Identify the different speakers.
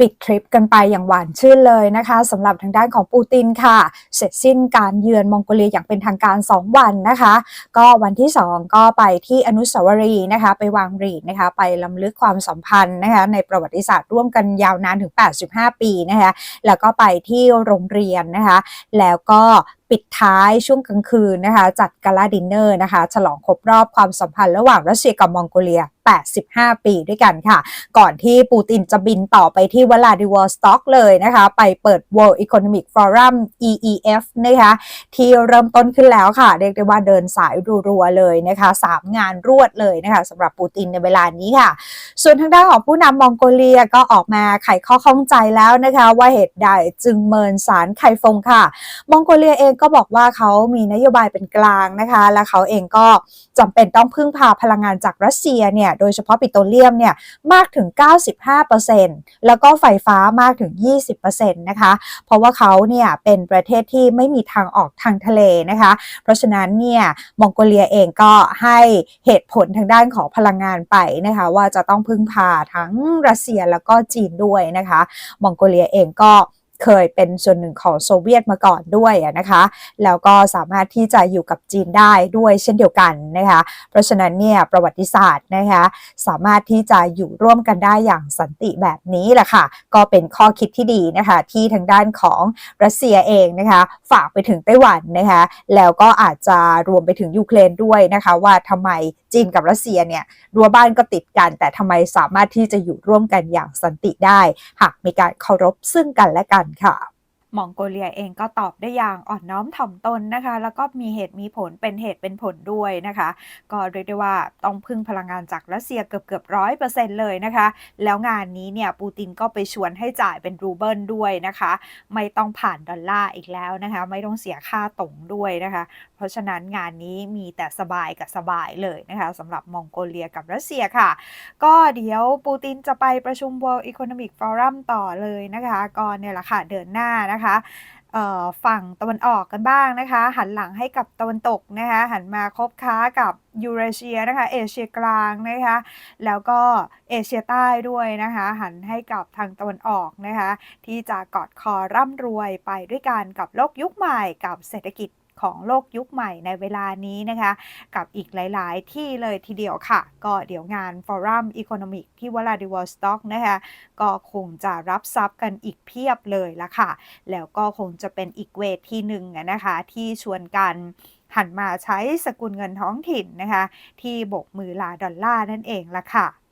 Speaker 1: ปิดทริปกันไปอย่างหวานชื่นเลยนะคะสำหรับทางด้านของปูตินค่ะ เสร็จสิ้นการเยือนมองโกเลียอย่างเป็นทางการ 2 วันนะคะ ก็วันที่ 2 ก็ไปที่อนุสาวรีย์นะคะ ไปวางหรีดนะคะ ไปลำลึกความสัมพันธ์นะคะ ในประวัติศาสตร์ร่วมกันยาวนานถึง 85 ปีนะคะ แล้วก็ไปที่โรงเรียนนะคะ แล้วก็ปิดท้ายช่วงกลางคืนนะคะ จัดกาลาดินเนอร์นะคะ ฉลองครบรอบความสัมพันธ์ระหว่างรัสเซียกับมองโกเลีย 85 ปีด้วยกันค่ะ ก่อนที่ปูตินจะบินต่อไปที่วลาดิวอสต็อกเลยนะคะ ไปเปิด World Economic Forum EEF นะคะที่เริ่มต้นขึ้นแล้วค่ะ เรียกได้ว่าเดินสายรัวๆเลยนะคะ3งานรวดเลยนะคะสำหรับปูตินในเวลานี้ค่ะ ส่วนทางด้านของผู้นำมองโกเลียก็ออกมาไขข้อข้องใจแล้วนะคะ ว่าเหตุใดจึงเมินสารไข่ฟงค่ะ มองโกเลียเองก็บอกว่าเขามีนโยบายเป็นกลางนะคะ และเขาเองก็จำเป็นต้องพึ่งพาพลังงานจากรัสเซียเนี่ยโดยเฉพาะปิโตรเลียมเนี่ยมากถึง 95%แล้วก็ไฟฟ้ามากถึง 20%นะคะเพราะว่าเขาเนี่ยเป็นประเทศที่ไม่มีทางออกทางทะเลนะคะ เพราะฉะนั้นเนี่ยมองโกเลียเองก็ให้เหตุผลทางด้านของพลังงานไปนะคะ ว่าจะต้องพึ่งพาทั้งรัสเซียแล้วก็จีนด้วยนะคะ มองโกเลียเองก็ เคยเป็นส่วนหนึ่งของโซเวียตมาก่อนด้วยนะคะ แล้วก็สามารถที่จะอยู่กับจีนได้ด้วยเช่นเดียวกันนะคะ เพราะฉะนั้นเนี่ยประวัติศาสตร์นะคะสามารถที่จะอยู่ร่วมกันได้อย่างสันติแบบนี้แหละค่ะ ก็เป็นข้อคิดที่ดีนะคะที่ทางด้านของรัสเซียเองนะคะฝากไปถึงไต้หวันนะคะแล้วก็อาจจะรวมไปถึงยูเครนด้วยนะคะ ว่าทำไมจีนกับรัสเซียเนี่ยรั้วบ้านก็ติดกัน แต่ทำไมสามารถที่จะอยู่ร่วมกันอย่างสันติได้ หากมีการเคารพซึ่งกันและกันค่ะ มองโกเลียเองก็ตอบได้อย่างอ่อนน้อมถ่อมตนนะคะ แล้วก็มีเหตุมีผลเป็นเหตุเป็นผลด้วยนะคะ ก็เรียกได้ว่าต้องพึ่งพลังงานจากรัสเซียเกือบเกือบร้อยเปอร์เซ็นต์เลยนะคะ แล้วงานนี้เนี่ยปูตินก็ไปชวนให้จ่ายเป็นรูเบิลด้วยนะคะ ไม่ต้องผ่านดอลลาร์อีกแล้วนะคะ ไม่ต้องเสียค่าตรงด้วยนะคะ เพราะฉะนั้นงานนี้มีแต่สบายกับสบายเลยนะคะสำหรับมองโกเลียกับรัสเซียค่ะ ก็เดี๋ยวปูตินจะไปประชุม World Economic Forum ต่อเลยนะคะก็เนี่ยแหละค่ะเดินหน้านะคะฝั่งตะวันออกกันบ้างนะคะ หันหลังให้กับตะวันตกนะคะหันมาคบค้ากับยูเรเชียนะคะเอเชียกลางนะคะแล้วก็เอเชียใต้ด้วยนะคะหันให้กับทางตะวันออกนะคะที่จะกอดคอร่ำรวยไปด้วยกันกับโลกยุคใหม่กับเศรษฐกิจ ของโลกยุคใหม่ในเวลานี้นะคะ กับอีกหลาย ๆ ที่เลยทีเดียวค่ะ ก็เดี๋ยวงานฟอรัมอีโคโนมิกที่วลาดิวอสต็อกนะคะก็คงจะรับทรัพย์กันอีกเพียบเลยละค่ะ แล้วก็คงจะเป็นอีกเวทีหนึ่งนะคะ ที่ชวนกันหันมาใช้สกุลเงินท้องถิ่นนะคะ ที่บกมือลาดอลลาร์นั่นเองละค่ะ